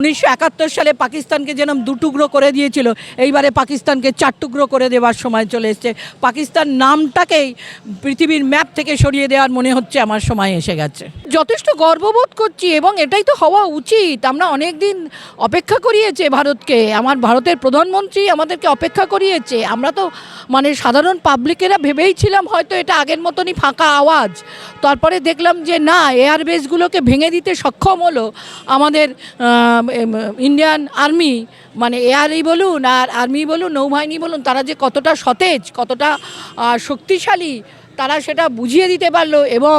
উনিশশো একাত্তর সালে পাকিস্তানকে যেরকম দু টুকরো করে দিয়েছিল, এইবারে পাকিস্তানকে চার টুকরো করে দেওয়ার সময় চলে এসছে। পাকিস্তান নামটাকেই পৃথিবীর ম্যাপ থেকে সরিয়ে দেওয়ার মনে হচ্ছে, আমার সময় এসে গেছে। যথেষ্ট গর্ববোধ করছি এবং এটাই তো হওয়া উচিত। আমরা অনেক দিন অপেক্ষা করিয়েছে ভারতকে, আমার ভারতের প্রধানমন্ত্রী আমাদেরকে অপেক্ষা করিয়েছে। আমরা তো মানে সাধারণ পাবলিকেরা ভেবেই ছিলাম হয়তো এটা আগের মতনই ফাঁকা আওয়াজ। তারপরে দেখলাম যে না, এয়ারবেসগুলোকে ভেঙে দিতে সক্ষম হলো। আমাদের ইন্ডিয়ান আর্মি মানে এআরই বলুন আর আর্মি বলুন, নৌবাহিনী বলুন, তারা যে কতটা সতেজ, কতটা শক্তিশালী তারা সেটা বুঝিয়ে দিতে পারল এবং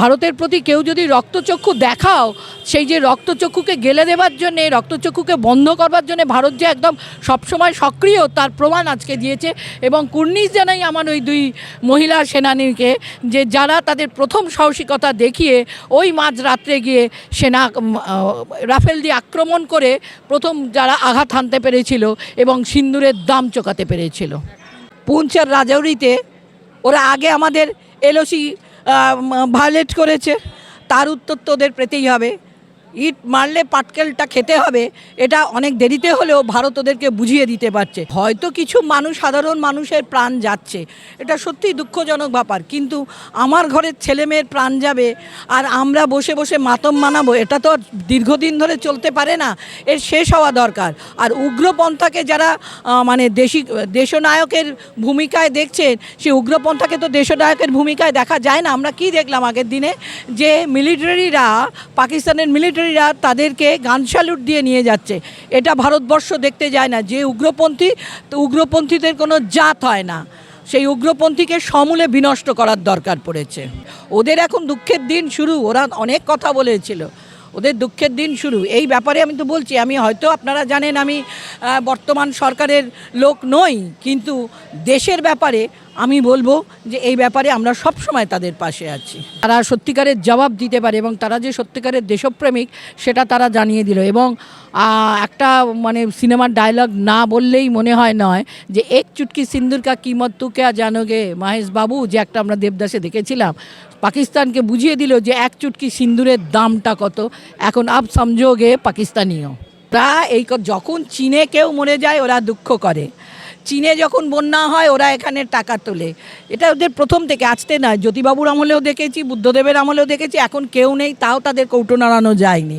ভারতের প্রতি কেউ যদি রক্তচক্ষু দেখাও, সেই যে রক্তচক্ষুকে গেলে দেবার জন্যে, রক্তচক্ষুকে বন্ধ করবার জন্য ভারত যে একদম সবসময় সক্রিয়, তার প্রমাণ আজকে দিয়েছে এবং কুর্নিশ জানাই আমার ওই দুই মহিলা সেনানীকে যে যারা তাদের প্রথম সাহসিকতা দেখিয়ে ওই মাঝ রাত্রে গিয়ে সেনা রাফেল দিয়ে আক্রমণ করে প্রথম যারা আঘাত হানতে পেরেছিল এবং সিন্দুরের দাম চোকাতে পেরেছিল। পুঞ্চের রাজৌরিতে ওরা আগে আমাদের এলওসি ভায়োলেট করেছে। তার উত্তর তো ওদের পেতেই হবে। ইট মারলে পাটকেলটা খেতে হবে, এটা অনেক দেরিতে হলেও ভারত ওদেরকে বুঝিয়ে দিতে পারছে। হয়তো কিছু মানুষ, সাধারণ মানুষের প্রাণ যাচ্ছে। এটা সত্যিই দুঃখজনক ব্যাপার। কিন্তু আমার ঘরের ছেলে মেয়ের প্রাণ যাবে আর আমরা বসে বসে মাতম মানাবো, এটা তো দীর্ঘদিন ধরে চলতে পারে না। এর শেষ হওয়া দরকার। আর উগ্রপন্থাকে যারা মানে দেশি, দেশনায়কের ভূমিকায় দেখছেন, সেই উগ্রপন্থাকে তো দেশনায়কের ভূমিকায় দেখা যায় না। আমরা কি দেখলাম আগের দিনে? যে মিলিটারিরা, পাকিস্তানের মিলিটারিরা তাদেরকে গান স্যালুট দিয়ে নিয়ে যাচ্ছে। এটা ভারতবর্ষ দেখতে যায় না। যে উগ্রপন্থী তো উগ্রপন্থীদের কোনো জাত হয় না। সেই উগ্রপন্থীকে সমূলে বিনষ্ট করার দরকার পড়েছে। ওদের এখন দুঃখের দিন শুরু। ওরা অনেক কথা বলেছিল। ওদের দুঃখের দিন শুরু। এই ব্যাপারে আমি তো বলছি, আমি হয়তো আপনারা জানেন আমি বর্তমান সরকারের লোক নই। কিন্তু দেশের ব্যাপারে আমি বলব যে এই ব্যাপারে আমরা সব সময় তাদের পাশে আছি। তারা সত্যিকারের জবাব দিতে পারে এবং তারা যে সত্যিকারের দেশপ্রেমিক, সেটা তারা জানিয়ে দিল এবং একটা মানে সিনেমার ডায়লগ না বললেই মনে হয় নয় যে এক চুটকি সিন্দুর কা কিমত তু কে জানোগে? মহেশ বাবু, যে একটা আমরা দেবদাসে দেখেছিলাম, পাকিস্তানকে বুঝিয়ে দিল যে এক চুটকি সিন্দুরের দামটা কত। এখন আপ সমঝোগে পাকিস্তানিও। তা এই যখন চীনে কেউ মরে যায়, ওরা দুঃখ করে। চীনে যখন বন্যা হয়, ওরা এখানে টাকা তোলে। এটা ওদের প্রথম থেকে আজতে নয়। জ্যোতিবাবুর আমলেও দেখেছি, বুদ্ধদেবের আমলেও দেখেছি, এখন কেউ নেই, তাও তাদের কৌটো নাড়ানো যায়নি।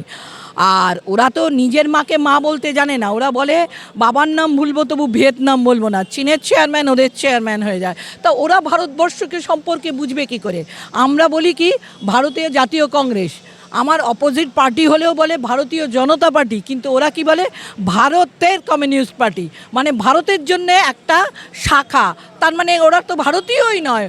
আর ওরা তো নিজের মাকে মা বলতে জানে না। ওরা বলে, বাবার নাম ভুলবো, তবু ভিয়েতনাম বলব না। চীনের চেয়ারম্যান ওদের চেয়ারম্যান হয়ে যায়। তা ওরা ভারতবর্ষকে সম্পর্কে বুঝবে কি করে? আমরা বলি কি, ভারতীয় জাতীয় কংগ্রেস। আমার অপোজিট পার্টি হলেও বলে ভারতীয় জনতা পার্টি, কিন্তু ওরা কি বলে? ভারতের কমিউনিস্ট পার্টি। মানে ভারতের জন্য একটা শাখা। তার মানে ওরা তো ভারতীয়ই নয়।